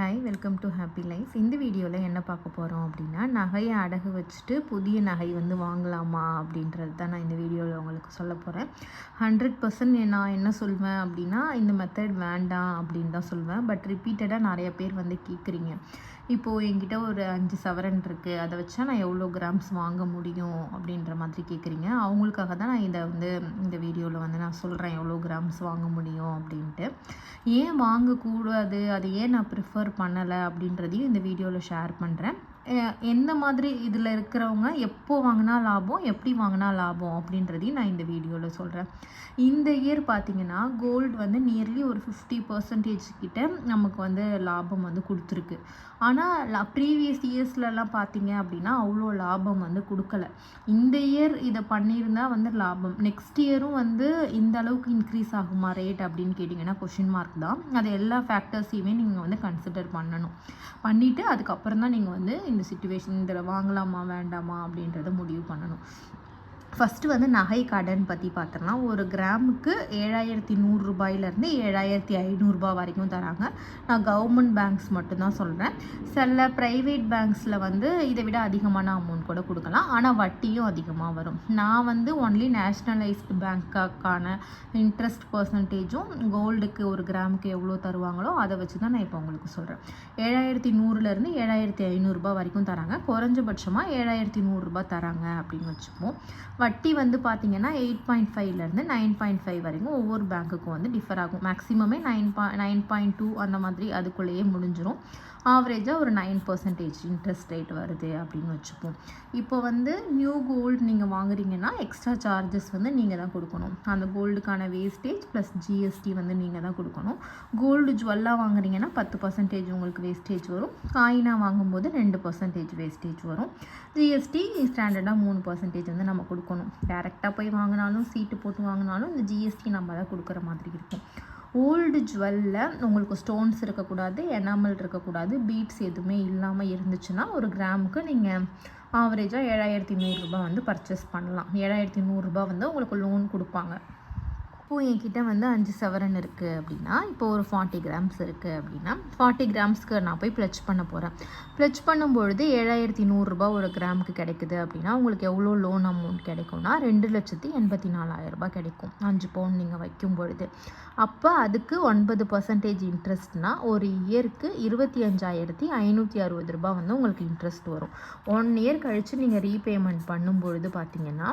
Hi welcome to happy life இந்த வீடியோவில் என்ன பார்க்க போகிறோம் அப்படின்னா நகையை அடகு வச்சுட்டு புதிய நகை வந்து வாங்கலாமா அப்படின்றது தான் நான் இந்த வீடியோவில் உங்களுக்கு சொல்ல போகிறேன் ஹண்ட்ரட் பர்சன்ட் நான் என்ன சொல்வேன் அப்படின்னா இந்த மெத்தட் வேண்டாம் அப்படின்னு தான் சொல்வேன். பட் ரிப்பீட்டடாக நிறைய பேர் வந்து கேட்குறீங்க இப்போது என்கிட்ட ஒரு அஞ்சு சவரன் இருக்குது அதை வச்சா நான் எவ்வளோ கிராம்ஸ் வாங்க முடியும் அப்படின்ற மாதிரி கேட்குறீங்க அவங்களுக்காக தான் நான் இதை வந்து இந்த வீடியோவில் வந்து நான் சொல்கிறேன் எவ்வளோ கிராம்ஸ் வாங்க முடியும் அப்படின்ட்டு. ஏன் வாங்கக்கூடாது? அதை ஏன் நான் ப்ரிஃபர் பண்ணலை அப்படின்றதையும் இந்த வீடியோவில் ஷேர் பண்ணுறேன் எந்த மாதிரி இதில் இருக்கிறவங்க எப்போ வாங்கினா லாபம் எப்படி வாங்கினா லாபம் அப்படின்றதையும் நான் இந்த வீடியோவில் சொல்கிறேன் இந்த இயர் பார்த்திங்கன்னா கோல்டு வந்து நியர்லி ஒரு ஃபிஃப்டி பர்சன்டேஜ் கிட்ட நமக்கு வந்து லாபம் வந்து கொடுத்துருக்கு. ஆனால் ப்ரீவியஸ் இயர்ஸ்லலாம் பார்த்தீங்க அப்படின்னா அவ்வளோ லாபம் வந்து கொடுக்கல. இந்த இயர் இதை பண்ணியிருந்தா வந்து லாபம். நெக்ஸ்ட் இயரும் வந்து இந்த அளவுக்கு இன்க்ரீஸ் ஆகுமா ரேட் அப்படின்னு கேட்டிங்கன்னா கொஷின் மார்க் தான். அது எல்லா ஃபேக்டர்ஸையுமே நீங்கள் வந்து கன்சிடர் பண்ணணும். பண்ணிவிட்டு அதுக்கப்புறம் தான் நீங்கள் வந்து இந்த சுச்சுவேஷன் இதில் வாங்கலாமா வேண்டாமா அப்படின்றத முடிவு பண்ணணும். ஃபஸ்ட்டு வந்து நகை கடன் பற்றி பார்த்துடலாம் ஒரு கிராமுக்கு ஏழாயிரத்தி நூறுரூபாயிலேருந்து ஏழாயிரத்தி ஐநூறுரூபா வரைக்கும் தராங்க. நான் கவர்மெண்ட் பேங்க்ஸ் மட்டும்தான் சொல்கிறேன் சில ப்ரைவேட் பேங்க்ஸில் வந்து இதை விட அதிகமான அமௌண்ட் கூட கொடுக்கலாம். ஆனால் வட்டியும் அதிகமாக வரும். நான் வந்து ஒன்லி நேஷ்னலைஸ்டு பேங்க்கான இன்ட்ரெஸ்ட் பர்சன்டேஜும் கோல்டுக்கு ஒரு கிராமுக்கு எவ்வளோ தருவாங்களோ அதை வச்சு தான் நான் இப்போ உங்களுக்கு சொல்கிறேன் ஏழாயிரத்தி நூறுலேருந்து ஏழாயிரத்தி ஐநூறுரூபா வரைக்கும் தராங்க. குறைஞ்சபட்சமாக ஏழாயிரத்தி நூறுரூபா தராங்க அப்படின்னு வச்சுப்போம். வட்டி வந்து பார்த்தீங்கன்னா எயிட் பாயிண்ட் ஃபைவ்லேருந்து நைன் பாயிண்ட் ஃபைவ் வரைக்கும் ஒவ்வொரு பேங்க்குக்கும் வந்து டிஃபர் ஆகும். மேக்ஸிமமே நைன் பா நைன் பாயிண்ட் டூ அந்த மாதிரி அதுக்குள்ளேயே முடிஞ்சிடும் ஆவரேஜாக ஒரு நைன் பர்சன்டேஜ் இன்ட்ரெஸ்ட் ரேட் வருது அப்படின்னு வச்சுப்போம். இப்போ வந்து நியூ கோல்டு நீங்கள் வாங்குறீங்கன்னா எக்ஸ்ட்ரா சார்ஜஸ் வந்து நீங்கள் தான் கொடுக்கணும். அந்த கோல்டுக்கான வேஸ்டேஜ் ப்ளஸ் ஜிஎஸ்டி வந்து நீங்கள் தான் கொடுக்கணும். கோல்டு ஜுவல்லாக வாங்குறீங்கன்னா பத்து பர்சன்டேஜ் உங்களுக்கு வேஸ்டேஜ் வரும். காயினாக வாங்கும்போது ரெண்டு பர்சன்டேஜ் வேஸ்டேஜ் வரும். ஜிஎஸ்டி ஸ்டாண்டர்டாக மூணு பர்சன்டேஜ் வந்து நம்ம கொடுக்கணும். டேரெக்டாக போய் வாங்கினாலும் சீட்டு போட்டு வாங்கினாலும் இந்த ஜிஎஸ்டி நம்ம தான் கொடுக்குற மாதிரி இருக்கும். ஓல்டு ஜுவல்லில் உங்களுக்கு ஸ்டோன்ஸ் இருக்கக்கூடாது எனாமல் இருக்கக்கூடாது பீட்ஸ் எதுவுமே இல்லாமல் இருந்துச்சுன்னா ஒரு கிராமுக்கு நீங்கள் ஆவரேஜாக ஏழாயிரத்தி நூறுரூபா வந்து பர்ச்சேஸ் பண்ணலாம். ஏழாயிரத்தி நூறுரூபா வந்து உங்களுக்கு லோன் கொடுப்பாங்க. இப்போது என்கிட்ட வந்து அஞ்சு சவரன் இருக்குது அப்படின்னா இப்போ ஒரு ஃபார்ட்டி கிராம்ஸ் இருக்குது அப்படின்னா ஃபார்ட்டி கிராம்ஸ்க்கு நான் போய் ப்ளச் பண்ண போகிறேன் ப்ளச் பண்ணும்பொழுது ஏழாயிரத்தி நூறுரூபா ஒரு கிராமுக்கு கிடைக்குது அப்படின்னா உங்களுக்கு எவ்வளோ லோன் அமௌண்ட் கிடைக்கும்னா ரெண்டு லட்சத்தி எண்பத்தி நாலாயிரரூபா கிடைக்கும். அஞ்சு பவுன் நீங்கள் வைக்கும் பொழுது அப்போ அதுக்கு ஒன்பது பர்சன்டேஜ் இன்ட்ரெஸ்ட்னா ஒரு இயருக்கு இருபத்தி அஞ்சாயிரத்தி ஐநூற்றி அறுபது ரூபா வந்து உங்களுக்கு இன்ட்ரெஸ்ட் வரும். ஒன் இயர் கழித்து நீங்கள் ரீபேமெண்ட் பண்ணும்பொழுது பார்த்தீங்கன்னா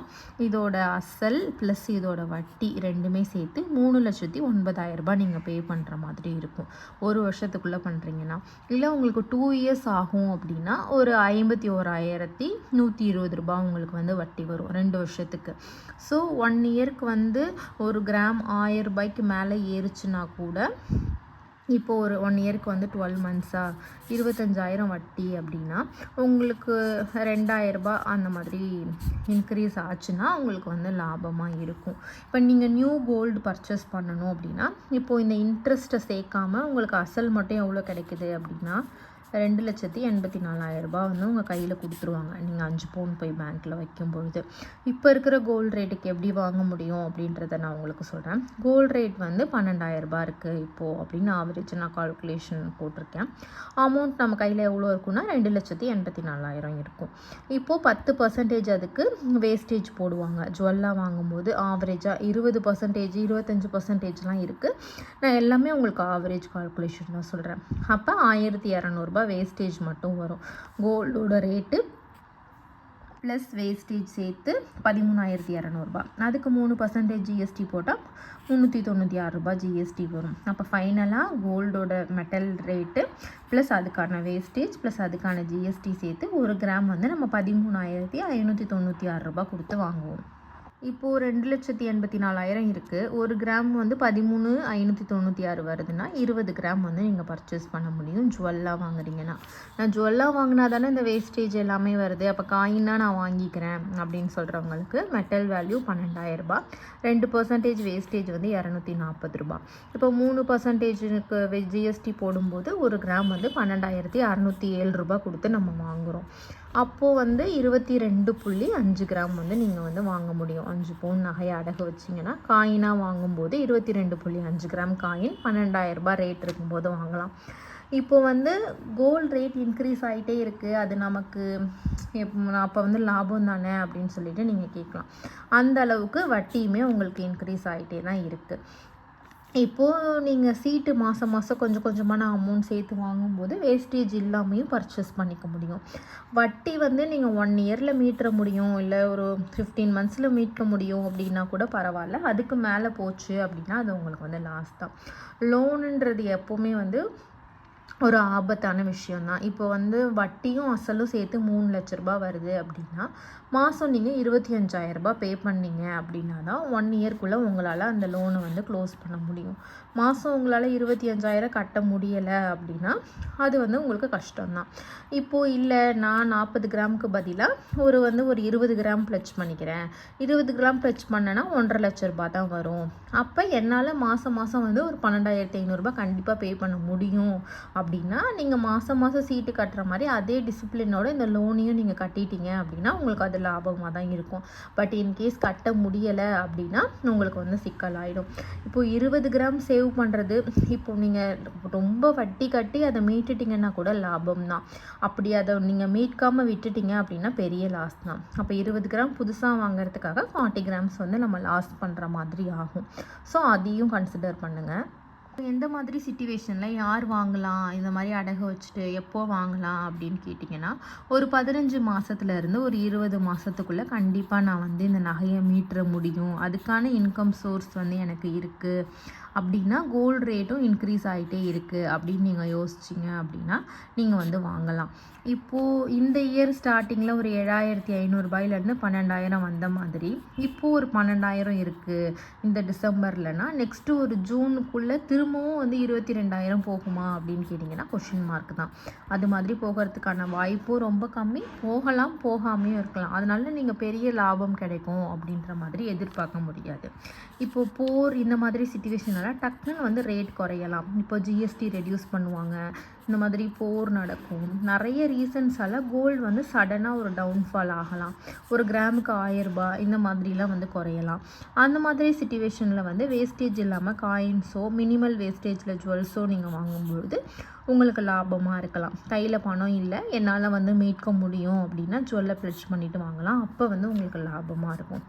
இதோட அசல் ப்ளஸ் இதோட வட்டி ரெண்டுமே சேர்த்து மூணு லட்சத்தி ஒன்பதாயிரம் ரூபாய் நீங்கள் பே பண்ணுற மாதிரி இருக்கும். ஒரு வருஷத்துக்குள்ளே பண்ணுறீங்கன்னா இல்லை உங்களுக்கு டூ இயர்ஸ் ஆகும் அப்படின்னா ஒரு ஐம்பத்தி ஓராயிரத்தி நூற்றி இருபது ரூபாய் உங்களுக்கு வந்து வட்டி வரும் ரெண்டு வருஷத்துக்கு. ஸோ ஒன் இயருக்கு வந்து ஒரு கிராம் ஆயிரம் ரூபாய்க்கு மேலே ஏறுச்சுன்னா கூட இப்போது ஒரு ஒன் இயருக்கு வந்து டுவெல் மந்த்ஸாக இருபத்தஞ்சாயிரம் வட்டி அப்படின்னா உங்களுக்கு ரெண்டாயிரரூபா அந்த மாதிரி இன்க்ரீஸ் ஆச்சுன்னா உங்களுக்கு வந்து லாபமாக இருக்கும். இப்போ நீங்கள் நியூ கோல்டு பர்ச்சேஸ் பண்ணணும் அப்படின்னா இப்போது இந்த இன்ட்ரெஸ்ட்டை சேர்க்காம உங்களுக்கு அசல் மட்டும் எவ்வளோ கிடைக்குது அப்படின்னா ரெண்டு லட்சத்தி எண்பத்தி நாலாயிரரூபா வந்து உங்கள் கையில் கொடுத்துருவாங்க. நீங்கள் அஞ்சு பவுன் போய் பேங்க்கில் வைக்கும் பொழுது இப்போ இருக்கிற கோல்டு ரேட்டுக்கு எப்படி வாங்க முடியும் அப்படின்றத நான் உங்களுக்கு சொல்கிறேன் கோல்டு ரேட் வந்து பன்னெண்டாயிரரூபா இருக்குது இப்போது அப்படின்னு ஆவரேஜ் நான் கால்குலேஷன் போட்டிருக்கேன். அமௌண்ட் நம்ம கையில் எவ்வளோ இருக்குன்னா ரெண்டு லட்சத்தி எண்பத்தி நாலாயிரம் இருக்கும். இப்போது பத்து பர்சன்டேஜ் அதுக்கு வேஸ்டேஜ் போடுவாங்க. ஜுவல்லாக வாங்கும்போது ஆவரேஜாக இருபது பர்சன்டேஜ் இருபத்தஞ்சி பர்சன்டேஜ்லாம் இருக்குது நான் எல்லாமே உங்களுக்கு ஆவரேஜ் கால்குலேஷன் தான் சொல்கிறேன் அப்போ ஆயிரத்தி இரநூறுபா வேஸ்டேஜ் மட்டும் வரும். கோல்டோட ரேட்டு ப்ளஸ் வேஸ்டேஜ் சேர்த்து பதிமூணாயிரத்தி இரநூறுபா. அதுக்கு மூணு பர்சன்டேஜ் ஜிஎஸ்டி போட்டால் முந்நூற்றி தொண்ணூற்றி ஆறு ரூபாய் ஜிஎஸ்டி வரும். அப்போ ஃபைனலாக கோல்டோட மெட்டல் ரேட்டு ப்ளஸ் அதுக்கான வேஸ்டேஜ் ப்ளஸ் அதுக்கான ஜிஎஸ்டி சேர்த்து ஒரு கிராம் வந்து நம்ம பதிமூணாயிரத்தி ஐநூற்றி தொண்ணூற்றி ஆறு ரூபாய் கொடுத்து வாங்குவோம். இப்போது ரெண்டு லட்சத்தி எண்பத்தி நாலாயிரம் இருக்குது ஒரு கிராம் வந்து பதிமூணு ஐநூற்றி தொண்ணூற்றி ஆறு வருதுன்னா இருபது கிராம் வந்து நீங்கள் பர்ச்சேஸ் பண்ண முடியும். ஜுவல்லாக வாங்குறீங்கன்னா. நான் ஜுவல்லாக வாங்கினா தானே இந்த வேஸ்டேஜ் எல்லாமே வருது. அப்போ காயினாக நான் வாங்கிக்கிறேன் அப்படின்னு சொல்கிறவங்களுக்கு மெட்டல் வேல்யூ பன்னெண்டாயிரரூபா ரெண்டு பர்சன்டேஜ் வேஸ்டேஜ் வந்து இரநூத்தி நாற்பது ரூபா இப்போ மூணு பர்சன்டேஜுக்கு ஜிஎஸ்டி போடும்போது ஒரு கிராம் வந்து பன்னெண்டாயிரத்தி அறநூற்றி ஏழு ரூபா கொடுத்து நம்ம வாங்குகிறோம் அப்போது வந்து இருபத்தி ரெண்டு புள்ளி அஞ்சு கிராம் வந்து நீங்கள் வந்து வாங்க முடியும். அஞ்சு பவுன் நகையை அடகு வச்சிங்கன்னா காயினாக வாங்கும்போது இருபத்தி ரெண்டு புள்ளி அஞ்சு கிராம் காயின் பன்னெண்டாயிரரூபா ரேட் இருக்கும்போது வாங்கலாம். இப்போ வந்து கோல்டு ரேட் இன்க்ரீஸ் ஆகிட்டே இருக்குது அது நமக்கு அப்போ வந்து லாபம் தானே அப்படின்னு சொல்லிட்டு நீங்கள் கேட்கலாம். அந்த அளவுக்கு வட்டியுமே உங்களுக்கு இன்க்ரீஸ் ஆகிட்டே தான் இருக்குது இப்போது நீங்கள் சீட்டு மாதம் மாதம் கொஞ்சம் கொஞ்சமாக நான் அமௌண்ட் சேர்த்து வாங்கும்போது வேஸ்டேஜ் இல்லாமையும் பர்ச்சேஸ் பண்ணிக்க முடியும். வட்டி வந்து நீங்கள் ஒன் இயரில் மீட்டுற முடியும். இல்லை ஒரு ஃபிஃப்டீன் மந்த்ஸில் மீட்க முடியும் அப்படின்னா கூட பரவாயில்ல. அதுக்கு மேலே போச்சு அப்படின்னா அது உங்களுக்கு வந்து லாஸ் தான். லோனுன்றது எப்போவுமே வந்து ஒரு ஆபத்தான விஷயந்தான் இப்போ வந்து வட்டியும் அசலும் சேர்த்து மூணு லட்ச ரூபாய் வருது அப்படின்னா மாதம் நீங்கள் இருபத்தி அஞ்சாயிரரூபா பே பண்ணீங்க அப்படின்னா தான் ஒன் இயர்க்குள்ளே உங்களால் அந்த லோனை வந்து க்ளோஸ் பண்ண முடியும். மாதம் உங்களால் இருபத்தி அஞ்சாயிரம் கட்ட முடியலை அப்படின்னா அது வந்து உங்களுக்கு கஷ்டம்தான். இப்போது இல்லை நான் நாற்பது கிராமுக்கு பதிலாக ஒரு வந்து ஒரு இருபது கிராம் ப்ளச் பண்ணிக்கிறேன். இருபது கிராம் ப்ளச் பண்ணேன்னா ஒன்றரை லட்ச ரூபா தான் வரும். அப்போ என்னால் மாதம் மாதம் வந்து ஒரு பன்னெண்டாயிரத்தி ஐநூறுரூபா கண்டிப்பாக பே பண்ண முடியும். அப்படின்னா நீங்கள் மாதம் மாதம் சீட்டு கட்டுற மாதிரி அதே டிசிப்ளினோட இந்த லோனையும் நீங்கள் கட்டிட்டீங்க அப்படின்னா உங்களுக்கு அது லாபமாக தான் இருக்கும். பட் இன்கேஸ் கட்ட முடியலை அப்படின்னா உங்களுக்கு வந்து சிக்கலாயிடும். இப்போது இருபது கிராம் சேவ் பண்ணுறது இப்போ நீங்கள் ரொம்ப வட்டி கட்டி அதை மீட்டுட்டிங்கன்னா கூட லாபம் தான். அப்படி அதை நீங்கள் மீட்காமல் விட்டுட்டீங்க அப்படின்னா பெரிய லாஸ் தான். அப்போ இருபது கிராம் புதுசாக வாங்குறதுக்காக ஃபார்ட்டி கிராம்ஸ் வந்து நம்ம லாஸ் பண்ணுற மாதிரி ஆகும். ஸோ அதையும் கன்சிடர் பண்ணுங்கள் எந்த மாதிரி சுச்சுவேஷனில் யார் வாங்கலாம்? இந்த மாதிரி அடகு வச்சுட்டு எப்போ வாங்கலாம் அப்படின்னு கேட்டிங்கன்னா ஒரு பதினஞ்சு மாதத்துலேருந்து ஒரு இருபது மாதத்துக்குள்ளே கண்டிப்பாக நான் வந்து இந்த நகையை மீட்டுற முடியும். அதுக்கான இன்கம் சோர்ஸ் வந்து எனக்கு இருக்குது அப்படின்னா கோல்டு ரேட்டும் இன்க்ரீஸ் ஆகிட்டே இருக்குது அப்படின்னு நீங்கள் யோசிச்சிங்க அப்படின்னா நீங்கள் வந்து வாங்கலாம். இப்போது இந்த இயர் ஸ்டார்டிங்கில் ஒரு ஏழாயிரத்தி ஐநூறுரூபாயிலேருந்து பன்னெண்டாயிரம் வந்த மாதிரி இப்போது ஒரு பன்னெண்டாயிரம் இருக்குது இந்த டிசம்பர்லனா நெக்ஸ்ட்டு ஒரு ஜூனுக்குள்ளே திரும்பவும் வந்து இருபத்தி ரெண்டாயிரம் போகுமா அப்படின்னு கேட்டிங்கன்னா கொஷின் மார்க் தான். அது மாதிரி போகிறதுக்கான வாய்ப்பும் ரொம்ப கம்மி. போகலாம் போகாமையும் இருக்கலாம். அதனால நீங்கள் பெரிய லாபம் கிடைக்கும் அப்படின்ற மாதிரி எதிர்பார்க்க முடியாது. இப்போது போர் இந்த மாதிரி சுச்சுவேஷனால் டக்குன்னு வந்து ரேட் குறையலாம். இப்போ ஜிஎஸ்டி ரெடியூஸ் பண்ணுவாங்க. இந்த மாதிரி போர் நடக்கும். நிறைய ரீசன்ஸால் கோல்டு வந்து சடனாக ஒரு டவுன்ஃபால் ஆகலாம். ஒரு கிராமுக்கு ஆயரூபா இந்த மாதிரிலாம் வந்து குறையலாம். அந்த மாதிரி சுச்சுவேஷனில் வந்து வேஸ்டேஜ் இல்லாமல் காயின்ஸோ மினிமல் வேஸ்டேஜில் ஜுவல்ஸோ நீங்கள் வாங்கும்பொழுது உங்களுக்கு லாபமாக இருக்கலாம். கையில் பணம் இல்லை. என்னால் வந்து மீட்க முடியும் அப்படின்னா ஜுவல்லை ப்ளச் பண்ணிவிட்டு வாங்கலாம். அப்போ வந்து உங்களுக்கு லாபமாக இருக்கும்.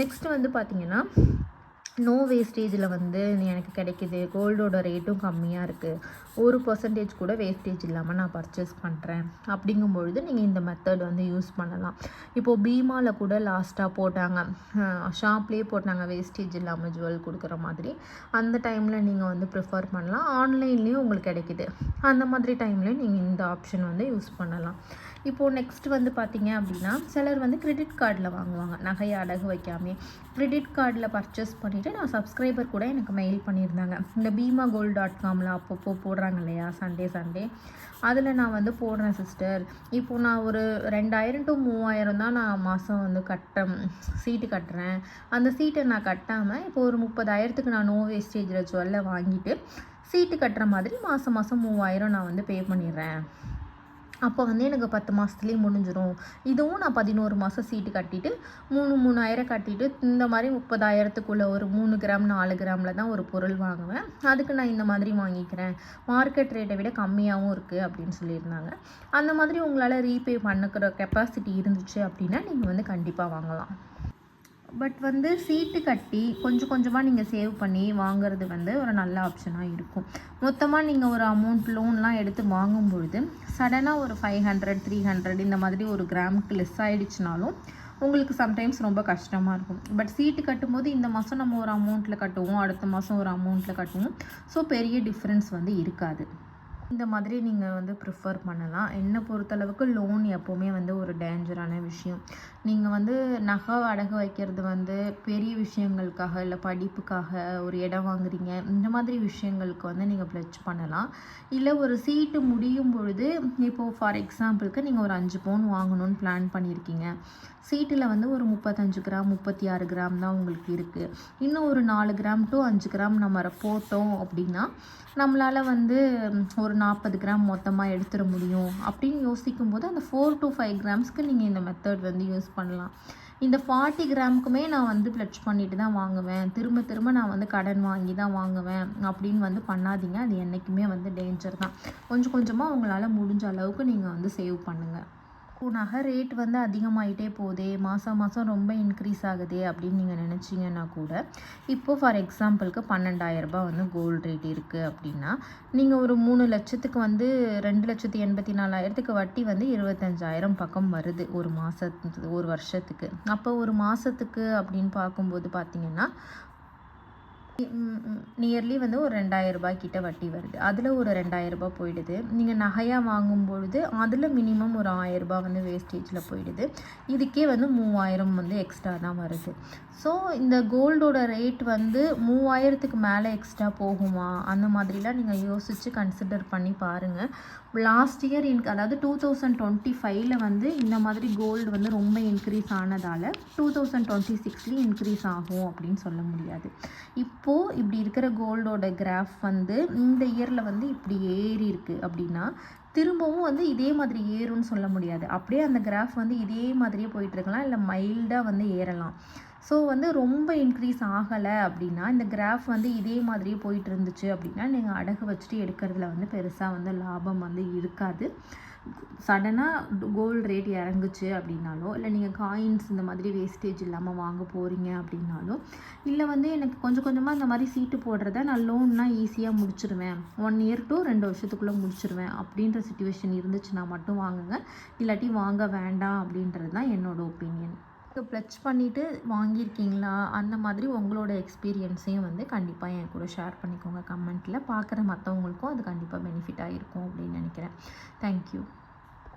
நெக்ஸ்ட்டு வந்து பார்த்திங்கன்னா நோ வேஸ்டேஜில் வந்து எனக்கு கிடைக்கிது. கோல்டோட ரேட்டும் கம்மியாக இருக்குது ஒரு பர்சன்டேஜ் கூட வேஸ்டேஜ் இல்லாமல் நான் பர்ச்சேஸ் பண்ணுறேன் அப்படிங்கும்பொழுது நீங்கள் இந்த மெத்தட் வந்து யூஸ் பண்ணலாம். இப்போது பீமாவில் கூட லாஸ்ட்டாக போட்டாங்க. ஷாப்லேயே போட்டாங்க வேஸ்டேஜ் இல்லாமல் ஜுவல் கொடுக்குற மாதிரி. அந்த டைமில் நீங்கள் வந்து ப்ரிஃபர் பண்ணலாம். ஆன்லைன்லேயும் உங்களுக்கு கிடைக்கிது. அந்த மாதிரி டைம்லேயும் நீங்கள் இந்த ஆப்ஷன் வந்து யூஸ் பண்ணலாம். இப்போது நெக்ஸ்ட் வந்து பார்த்தீங்க அப்படின்னா சிலர் வந்து கிரெடிட் கார்டில் வாங்குவாங்க. நகையை அடகு வைக்காமே. கிரெடிட் கார்டில் பர்ச்சேஸ் பண்ணிவிட்டு நான் சப்ஸ்கிரைபர் கூட எனக்கு மெயில் பண்ணியிருந்தாங்க. இந்த பீமா கோல்ட் டாட் காமில் அப்பப்போ போடுற போடுறாங்க இல்லையா சண்டே சண்டே அதில் நான் வந்து போடுறேன் சிஸ்டர் இப்போ நான் ஒரு ரெண்டாயிரம் டு மூவாயிரம் தான் நான் மாதம் வந்து கட்ட சீட்டு கட்டுறேன். அந்த சீட்டை நான் கட்டாமல் இப்போ ஒரு முப்பதாயிரத்துக்கு நான் நோ வேஸ்டேஜில் ஜுவல்ல வாங்கிட்டு சீட்டு கட்டுற மாதிரி மாதம் மாதம் மூவாயிரம் நான் வந்து பே பண்ணிடுறேன். அப்போ வந்து எனக்கு பத்து மாதத்துலேயே முடிஞ்சிடும் இதுவும் நான் பதினோரு மாதம் சீட்டு கட்டிட்டு மூணு மூணாயிரம் கட்டிட்டு இந்த மாதிரி முப்பதாயிரத்துக்குள்ளே ஒரு மூணு கிராம் நாலு கிராமில் தான் ஒரு பொருள் வாங்குவேன். அதுக்கு நான் இந்த மாதிரி வாங்கிக்கிறேன். மார்க்கெட் ரேட்டை விட கம்மியாகவும் இருக்குது அப்படின்னு சொல்லியிருந்தாங்க. அந்த மாதிரி உங்களால் ரீபே பண்ணுக்கிற கெப்பாசிட்டி இருந்துச்சு அப்படின்னா நீங்கள் வந்து கண்டிப்பாக வாங்கலாம். பட் வந்து சீட்டு கட்டி கொஞ்சம் கொஞ்சமாக நீங்கள் சேவ் பண்ணி வாங்குறது வந்து ஒரு நல்ல ஆப்ஷனாக இருக்கும். மொத்தமாக நீங்கள் ஒரு அமௌண்ட் லோன்லாம் எடுத்து வாங்கும்பொழுது சடனாக ஒரு ஃபைவ் ஹண்ட்ரட் த்ரீ ஹண்ட்ரட் இந்த மாதிரி ஒரு கிராமுக்கு லெஸ் ஆகிடுச்சினாலும் உங்களுக்கு சம்டைம்ஸ் ரொம்ப கஷ்டமாக இருக்கும். பட் சீட்டு கட்டும்போது இந்த மாதம் நம்ம ஒரு அமௌண்ட்டில் கட்டுவோம் அடுத்த மாதம் ஒரு அமௌண்ட்டில் கட்டுவோம். ஸோ பெரிய டிஃப்ரென்ஸ் வந்து இருக்காது. இந்த மாதிரி நீங்கள் வந்து ப்ரிஃபர் பண்ணலாம். என்னை பொறுத்தளவுக்கு லோன் எப்போவுமே வந்து ஒரு டேஞ்சரான விஷயம். நீங்கள் வந்து நகை அடகு வைக்கிறது வந்து பெரிய விஷயங்களுக்காக இல்லை படிப்புக்காக ஒரு இடம் வாங்குறீங்க இந்த மாதிரி விஷயங்களுக்கு வந்து நீங்கள் ப்ளச் பண்ணலாம். இல்லை ஒரு சீட்டு முடியும் பொழுது இப்போது ஃபார் எக்ஸாம்பிளுக்கு நீங்கள் ஒரு அஞ்சு பவுன் வாங்கணும்னு பிளான் பண்ணியிருக்கீங்க சீட்டில் வந்து ஒரு முப்பத்தஞ்சு கிராம் முப்பத்தி ஆறு கிராம் தான் உங்களுக்கு இருக்குது இன்னும் ஒரு நாலு கிராம் டு அஞ்சு கிராம் நம்ம போட்டோம் அப்படின்னா நம்மளால் வந்து ஒரு நாற்பது கிராம் மொத்தமாக எடுத்துட முடியும் அப்படின்னு யோசிக்கும் போது அந்த ஃபோர் டு ஃபைவ் கிராம்ஸ்க்கு நீங்கள் இந்த மெத்தட் வந்து யூஸ் பண்ணலாம். இந்த ஃபார்ட்டி கிராமுக்குமே நான் வந்து ப்ளட்ச் பண்ணிட்டு தான் வாங்குவேன். திரும்ப திரும்ப நான் வந்து கடன் வாங்கி தான் வாங்குவேன். அப்படின்னு வந்து பண்ணாதீங்க. அது என்றைக்குமே வந்து டேஞ்சர் தான். கொஞ்சம் கொஞ்சமாக உங்களால் முடிஞ்ச அளவுக்கு நீங்கள் வந்து சேவ் பண்ணுங்கள் இப்போ நகை ரேட் வந்து அதிகமாகிட்டே போதே மாதம் மாதம் ரொம்ப இன்க்ரீஸ் ஆகுதே அப்படின்னு நீங்கள் நினச்சிங்கன்னா கூட இப்போது ஃபார் எக்ஸாம்பிளுக்கு பன்னெண்டாயிரரூபா வந்து கோல்டு ரேட் இருக்குது அப்படின்னா நீங்கள் ஒரு மூணு லட்சத்துக்கு வந்து ரெண்டு லட்சத்து எண்பத்தி நாலாயிரத்துக்கு வட்டி வந்து இருபத்தஞ்சாயிரம் பக்கம் வருது ஒரு மாதத்து ஒரு வருஷத்துக்கு. அப்போ ஒரு மாதத்துக்கு அப்படின்னு பார்க்கும்போது பார்த்தீங்கன்னா நியர்லி வந்து ஒரு ரெண்டாயிரம் ரூபாய் கிட்ட வட்டி வருது. அதில் ஒரு ரெண்டாயிரம் ரூபாய் போயிடுது. நீங்கள் நகையாக வாங்கும் பொழுது அதில் மினிமம் ஒரு ஆயிரம் ரூபாய் வந்து வேஸ்டேஜில் போயிடுது. இதுக்கே வந்து மூவாயிரம் வந்து எக்ஸ்ட்ரா தான் வருது. ஸோ இந்த கோல்டோட ரேட் வந்து மூவாயிரத்துக்கு மேலே எக்ஸ்ட்ரா போகுமா? அந்த மாதிரிலாம் நீங்கள் யோசித்து கன்சிடர் பண்ணி பாருங்கள் லாஸ்ட் இயர் இன்க் அதாவது டூ தௌசண்ட் டுவெண்ட்டி ஃபைவ்ல வந்து இந்த மாதிரி கோல்டு வந்து ரொம்ப இன்க்ரீஸ் ஆனதால் டூ தௌசண்ட் டுவெண்ட்டி சிக்ஸ்லேயும் இன்க்ரீஸ் ஆகும் அப்படின்னு சொல்ல முடியாது. அப்போது இப்படி இருக்கிற கோல்டோட கிராஃப் வந்து இந்த இயரில் வந்து இப்படி ஏறி இருக்குது அப்படின்னா திரும்பவும் வந்து இதே மாதிரி ஏறும்னு சொல்ல முடியாது. அப்படியே அந்த கிராஃப் வந்து இதே மாதிரியே போயிட்டுருக்கலாம் இல்லை மைல்டாக வந்து ஏறலாம். ஸோ வந்து ரொம்ப இன்க்ரீஸ் ஆகலை அப்படின்னா இந்த கிராஃப் வந்து இதே மாதிரியே போயிட்டு இருந்துச்சு அப்படின்னா நீங்கள் அடகு வச்சுட்டு எடுக்கிறதுல வந்து பெருசாக வந்து லாபம் வந்து இருக்காது. சடனாக கோல்டு ரேட் இறங்குச்சு அப்படின்னாலோ இல்லை நீங்கள் காயின்ஸ் இந்த மாதிரி வேஸ்டேஜ் இல்லாமல் வாங்க போகிறீங்க அப்படின்னாலோ இல்லை வந்து எனக்கு கொஞ்சம் கொஞ்சமாக இந்த மாதிரி சீட்டு போடுறத நான் லோன்னா ஈஸியாக முடிச்சிருவேன். ஒன் இயர் டு ரெண்டு வருஷத்துக்குள்ளே முடிச்சிருவேன். அப்படின்ற சுச்சுவேஷன் இருந்துச்சுன்னா மட்டும் வாங்குங்க. இல்லாட்டி வாங்க வேண்டாம் அப்படின்றது தான் என்னோடய ஒப்பீனியன் ப்ளச் பண்ணிவிட்டு வாங்கியிருக்கீங்களா? அந்த மாதிரி உங்களோட எக்ஸ்பீரியன்ஸையும் வந்து கண்டிப்பாக என் கூட ஷேர் பண்ணிக்கோங்க கமெண்ட்டில் பார்க்குற மற்றவங்களுக்கும் அது கண்டிப்பாக பெனிஃபிட்டாக இருக்கும் அப்படின்னு நினைக்கிறேன். தேங்க்யூ